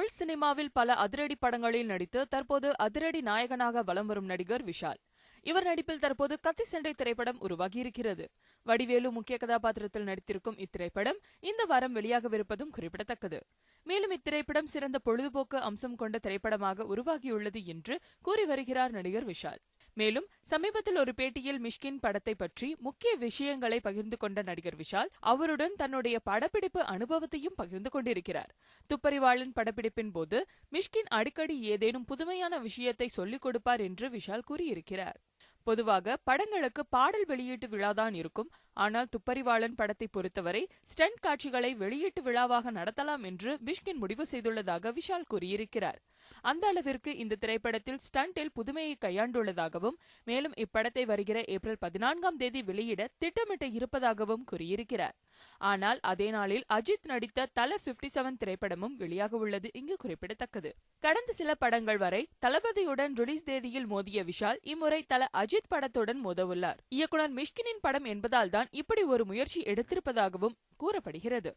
தமிழ் சினிமாவில் பல அதிரடி படங்களில் நடித்து தற்போது அதிரடி நாயகனாக வலம் வரும் நடிகர் விஷால். இவர் நடிப்பில் தற்போது கத்தி சண்டை திரைப்படம் உருவாகியிருக்கிறது. வடிவேலு முக்கிய கதாபாத்திரத்தில் நடித்திருக்கும் இத்திரைப்படம் இந்த வாரம் வெளியாகவிருப்பதும் குறிப்பிடத்தக்கது. மேலும் இத்திரைப்படம் சிறந்த பொழுதுபோக்கு அம்சம் கொண்ட திரைப்படமாக உருவாகியுள்ளது என்று கூறி வருகிறார் நடிகர் விஷால். மேலும் சமீபத்தில் ஒரு பேட்டியில் மிஷ்கின் படத்தை பற்றி முக்கிய விஷயங்களை பகிர்ந்து கொண்ட நடிகர் விஷால் அவருடன் தன்னுடைய படப்பிடிப்பு அனுபவத்தையும் பகிர்ந்து கொண்டிருக்கிறார். துப்பறிவாளன் படப்பிடிப்பின் போது மிஷ்கின் அடிக்கடி ஏதேனும் புதுமையான விஷயத்தை சொல்லிக் கொடுப்பார் என்று விஷால் கூறியிருக்கிறார். பொதுவாக படங்களுக்கு பாடல் வெளியீட்டு விழாதான் இருக்கும். ஆனால் துப்பறிவாளன் படத்தை பொறுத்தவரை ஸ்டண்ட் காட்சிகளை வெளியீட்டு விழாவாக நடத்தலாம் என்று மிஷ்கின் முடிவு செய்துள்ளதாக விஷால் கூறியிருக்கிறார். அந்த அளவிற்கு இந்த திரைப்படத்தில் ஸ்டண்டில் புதுமையை கையாண்டுள்ளதாகவும் மேலும் இப்படத்தை வருகிற ஏப்ரல் பதினான்காம் தேதி வெளியிட திட்டமிட்டு இருப்பதாகவும் கூறியிருக்கிறார். ஆனால் அதே நாளில் அஜித் நடித்த தல 57 செவன் திரைப்படமும் வெளியாக உள்ளது. இங்கு குறிப்பிடத்தக்கது. கடந்த சில படங்கள் வரை தளபதியுடன் ரிலீஸ் தேதியில் மோதிய விஷால் இம்முறை தல அஜித் படத்துடன் மோதவுள்ளார். இயக்குனர் மிஷ்கினின் படம் என்பதால் தான் இப்படி ஒரு முயற்சி எடுத்திருப்பதாகவும் கூறப்படுகிறது.